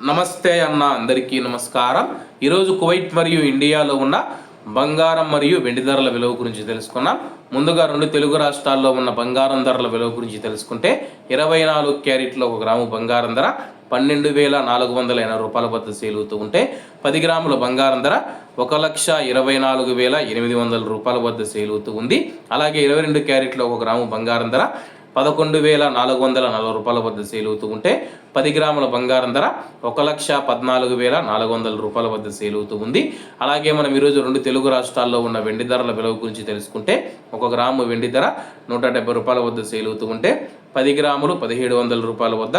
నమస్తే అన్న అందరికీ నమస్కారం. ఈరోజు కువైట్ మరియు ఇండియాలో ఉన్న బంగారం మరియు వెండి ధరల విలువ గురించి తెలుసుకున్నాం ముందుగా రెండు తెలుగు రాష్ట్రాల్లో ఉన్న బంగారం ధరల విలువ గురించి తెలుసుకుంటే ఇరవై నాలుగు క్యారెట్లో ఒక గ్రాము బంగారం ధర పన్నెండు వేల నాలుగు వందల ఎనభై రూపాయల వద్ద సేలుతూ ఉంటే పది గ్రాముల బంగారం ధర ఒక లక్ష ఇరవై నాలుగు వేల ఎనిమిది వందల రూపాయల వద్ద సేలుతూ ఉంది. అలాగే ఇరవై రెండు క్యారెట్లో ఒక గ్రాము బంగారం ధర పదకొండు వేల నాలుగు వందల నలభై రూపాయల వద్ద సేల్ అవుతూ ఉంటే పది గ్రాముల బంగారం ధర ఒక లక్ష పద్నాలుగు వేల నాలుగు వందల రూపాయల వద్ద సేల్ అవుతూ ఉంది. అలాగే మనం ఈరోజు రెండు తెలుగు రాష్ట్రాల్లో ఉన్న వెండి ధరల విలువ గురించి తెలుసుకుంటే ఒక గ్రాము వెండి ధర నూట డెబ్బై రూపాయల వద్ద సేల్ అవుతూ ఉంటే పది గ్రాములు పదిహేడు వందల రూపాయల వద్ద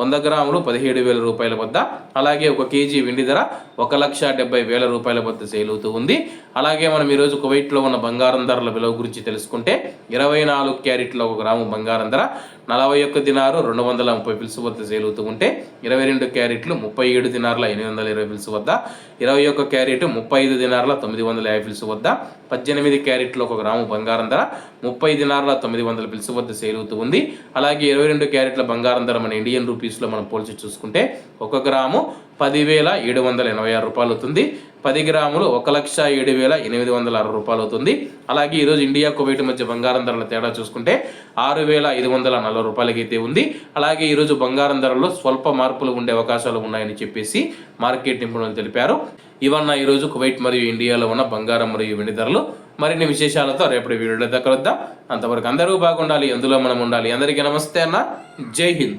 వంద గ్రాములు పదిహేడు వేల రూపాయల వద్ద అలాగే ఒక కేజీ వెండి ధర ఒక లక్ష డెబ్బై వేల రూపాయల వద్ద సేల్ అవుతూ ఉంది. అలాగే మనం ఈరోజు కువైట్లో ఉన్న బంగారం ధరల విలువ గురించి తెలుసుకుంటే ఇరవై నాలుగు క్యారెట్ల ఒక గ్రాము బంగారం ధర నలభై ఒక్క దినారు రెండు వందల ముప్పై పిలుసు వద్ద సేల్ అవుతూ ఉంటే ఇరవై రెండు క్యారెట్లు ముప్పై ఏడు దినార్ల ఎనిమిది వందల ఇరవై పిలుసు వద్ద ఇరవై ఒక్క క్యారెట్ ముప్పై ఐదు దినార్ల తొమ్మిది వందల యాభై పిలుసు వద్ద పద్దెనిమిది క్యారెట్లు ఒక గ్రాము బంగారం ధర ముప్పై దినార్ల తొమ్మిది వందల పిలుసు వద్ద సేల్ అవుతూ ఉంది. అలాగే ఇరవై రెండు క్యారెట్ల బంగారం ధర మన ఇండియన్ రూపీస్లో మనం పోల్చి చూసుకుంటే ఒక గ్రాము పదివేల ఏడు వందల ఎనభై ఆరు రూపాయలు అవుతుంది పది గ్రాములు ఒక లక్ష ఏడు వేల ఎనిమిది వందల అరవై రూపాయలు అవుతుంది. అలాగే ఈరోజు ఇండియా కువైట్ మధ్య బంగారం ధరల తేడా చూసుకుంటే ఆరు వేల ఐదు వందల నలభై రూపాయలకైతే ఉంది. అలాగే ఈరోజు బంగారం ధరల్లో స్వల్ప మార్పులు ఉండే అవకాశాలు ఉన్నాయని చెప్పేసి మార్కెట్ నిపుణులు తెలిపారు. ఇవన్న ఈరోజు కువైట్ మరియు ఇండియాలో ఉన్న బంగారం మరియు వెండి ధరలు. మరిన్ని విశేషాలతో రేపటి వీడియోలో దక్కలుద్దాం అంతవరకు అందరూ బాగుండాలి అందులో మనం ఉండాలి. అందరికీ నమస్తే అన్న. జై హింద్.